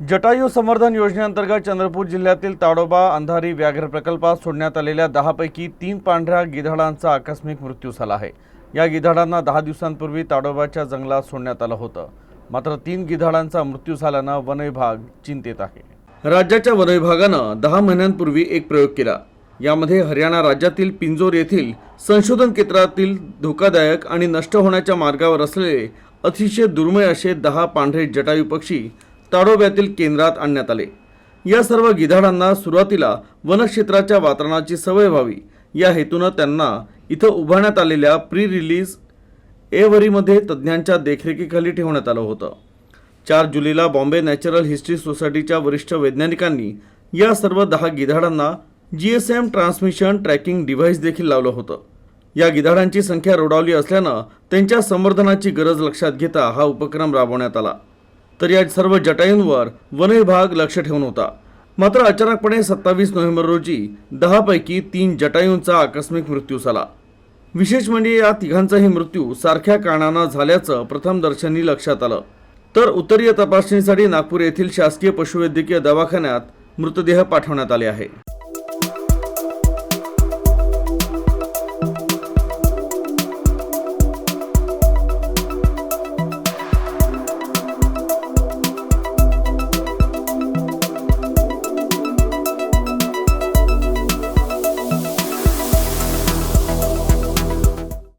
जटायू संवर्धन योजनेअंतर्गत चंद्रपूर जिल्ह्यातील ताडोबा अंधारी व्याघ्र प्रकल्पात सोडण्यात आलेल्या दहापैकी तीन पांढऱ्या गिधाडांचा आकस्मिक मृत्यू झाला आहे. या गिधाडांना दहा दिवसांपूर्वी ताडोबाच्या जंगलात सोडण्यात आलं होतं. मात्र तीन गिधाडांचा मृत्यू झाल्यानं वनविभाग चिंतेत आहे. राज्याच्या वनविभागानं दहा महिन्यांपूर्वी एक प्रयोग केला. यामध्ये हरियाणा राज्यातील पिंजोर येथील संशोधन केंद्रातील धोकादायक आणि नष्ट होण्याच्या मार्गावर असलेले अतिशय दुर्मिळ असे दहा पांढरे जटायू पक्षी ताडोब्यातील केंद्रात आणण्यात आले. या सर्व गिधाडांना सुरुवातीला वनक्षेत्राच्या वातावरणाची सवय व्हावी. या हेतूनं त्यांना इथं उभारण्यात आलेल्या प्री रिलीज एवरीमध्ये तज्ज्ञांच्या देखरेखीखाली ठेवण्यात आलं होतं. चार जुलैला बॉम्बे नॅचरल हिस्ट्री सोसायटीच्या वरिष्ठ वैज्ञानिकांनी या सर्व दहा गिधाडांना G S M transmission tracking device देखील लावलं होतं. या गिधाडांची संख्या रोडावली असल्यानं त्यांच्या संवर्धनाची गरज लक्षात घेता हा उपक्रम राबवण्यात आला. तर या सर्व जटायूंवर वन विभाग लक्ष ठेवून होता. मात्र अचानकपणे सत्तावीस नोव्हेंबर रोजी दहापैकी तीन जटायूंचा आकस्मिक मृत्यू झाला. विशेष म्हणजे या तिघांचाही मृत्यू सारख्या कारणांना झाल्याचं प्रथमदर्शनी लक्षात आलं. तर उत्तरीय तपासणीसाठी नागपूर येथील शासकीय पशुवैद्यकीय दवाखान्यात मृतदेह पाठवण्यात आले आहे.